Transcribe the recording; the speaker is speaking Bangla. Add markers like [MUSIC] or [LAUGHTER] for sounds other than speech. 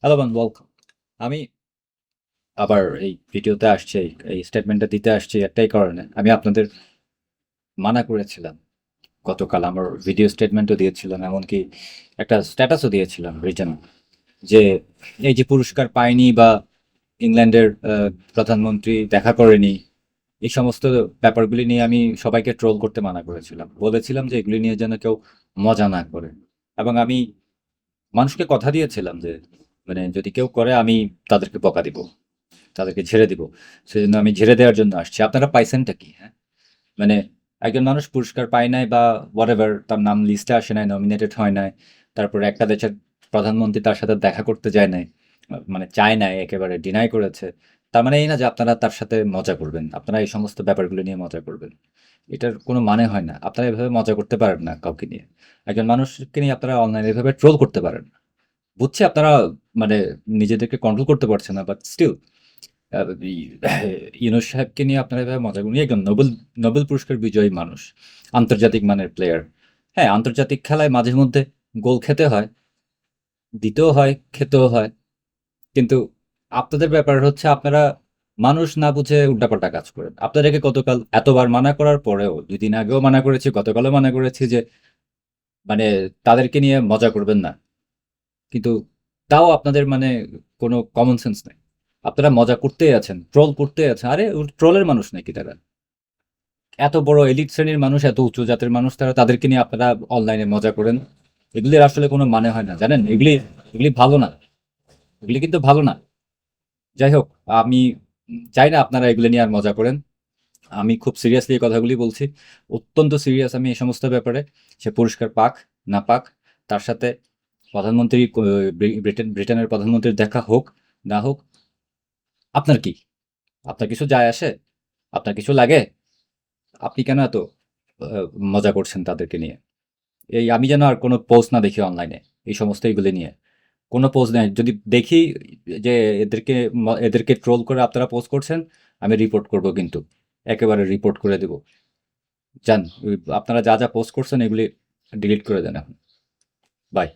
হ্যালো ম্যান ওয়েলকাম আমি আবার এই ভিডিওতে আসছি, এই- স্টেটমেন্টটা দিতে আসছি একটাই কারণে। আমি আপনাদের মানা করেছিলাম। গতকাল আমার ভিডিও স্টেটমেন্টও দিয়েছিলাম, এমনকি একটা স্ট্যাটাসও দিয়েছিলাম রিটার্ন যে এই যে পুরস্কার পায়নি বা ইংল্যান্ডের প্রধানমন্ত্রী দেখা করেনি, এই সমস্ত ব্যাপারগুলি নিয়ে আমি সবাইকে ট্রোল করতে মানা করেছিলাম। বলেছিলাম যে এগুলি নিয়ে যেন কেউ মজা না করে। এবং আমি মানুষকে কথা দিয়েছিলাম যে মানে যদি কেউ করে, আমি তাদেরকে বকা দিব, তাদেরকে ঝেড়ে দিব। সেজন্য আমি ঝেড়ে দেওয়ার জন্য আসছি। আপনারা পাইছেনটা কি হ্যাঁ? মানে একজন মানুষ পুরস্কার পায় নাই বা হোয়াট তার নাম লিস্টে আসে নাই নমিনেটেড হয় নাই, তারপর একটা দেশের প্রধানমন্ত্রী তার সাথে দেখা করতে যায় নাই মানে চায় নাই, একেবারে ডিনাই করেছে, তার মানে এই না যে আপনারা তার সাথে মজা করবেন, আপনারা এই সমস্ত ব্যাপারগুলো নিয়ে মজা করবেন। এটার কোনো মানে হয় না। আপনারা এভাবে মজা করতে পারেন না কাউকে নিয়ে। একজন মানুষকে নিয়ে আপনারা অনলাইনে এভাবে ট্রোল করতে পারেন না। বুঝছি, আপনারা মানে নিজেদেরকে কন্ট্রোল করতে পারছেন না বাট স্টিল [SIGHS] ইউনুস সাহেবকে নিয়ে আপনারা এভাবে মজা করুন। একজন নোবেল নোবেল পুরস্কার বিজয়ী মানুষ, আন্তর্জাতিক মানের প্লেয়ার হ্যাঁ আন্তর্জাতিক খেলায় মাঝে মধ্যে গোল খেতে হয়, দিতেও হয়, খেতেও হয়। কিন্তু আপনাদের ব্যাপার হচ্ছে, আপনারা মানুষ না বুঝে উল্টাপাল্টা কাজ করেন। আপনাদেরকে গতকাল এতবার মানা করার পরেও, দুই দিন আগেও মানা করেছি, গতকালও মানা করেছি যে মানে তাদেরকে নিয়ে মজা করবেন না। কিন্তু তাও আপনাদের মানে কোনো কমন সেন্স নেই। আপনারা মজা করতেই আছেন ট্রোল করতেই আছেন। আরে ট্রোলের মানুষ নাকি তারা? এত বড় এলিট শ্রেণির মানুষ, এত উচ্চ জাতের মানুষ, তারা তাদেরকে নিয়ে আপনারা অনলাইনে মজা করেন। এগুলির আসলে কোনো মানে হয় না, জানেন? এগুলি এগুলি ভালো না। এগুলি কিন্তু ভালো না। যাই হোক, আমি চাই না আপনারা এগুলি নিয়ে আর মজা করেন। আমি খুব সিরিয়াসলি এই কথাগুলি বলছি। অত্যন্ত সিরিয়াস আমি এই সমস্ত ব্যাপারে। সে পুরস্কার পাক, না পাক, তার সাথে প্রধানমন্ত্রী ব্রিটেন, ব্রিটেনের প্রধানমন্ত্রীর দেখা হোক, না হোক, আপনার কি? আপনার কিছু যায় আসে? আপনার কিছু লাগে? আপনি কেন এত মজা করছেন তাদেরকে নিয়ে? এই আমি যেন আর কোনো পোস্ট না দেখি অনলাইনে, এই সমস্ত এইগুলি নিয়ে। কোনো পোস্ট নেই। যদি দেখি যে এদেরকে এদেরকে ট্রোল করে আপনারা পোস্ট করছেন, আমি রিপোর্ট করব কিন্তু। একেবারে রিপোর্ট করে দেব। যান, আপনারা যা যা পোস্ট করছেন, এগুলি ডিলিট করে দেন এখন। বাই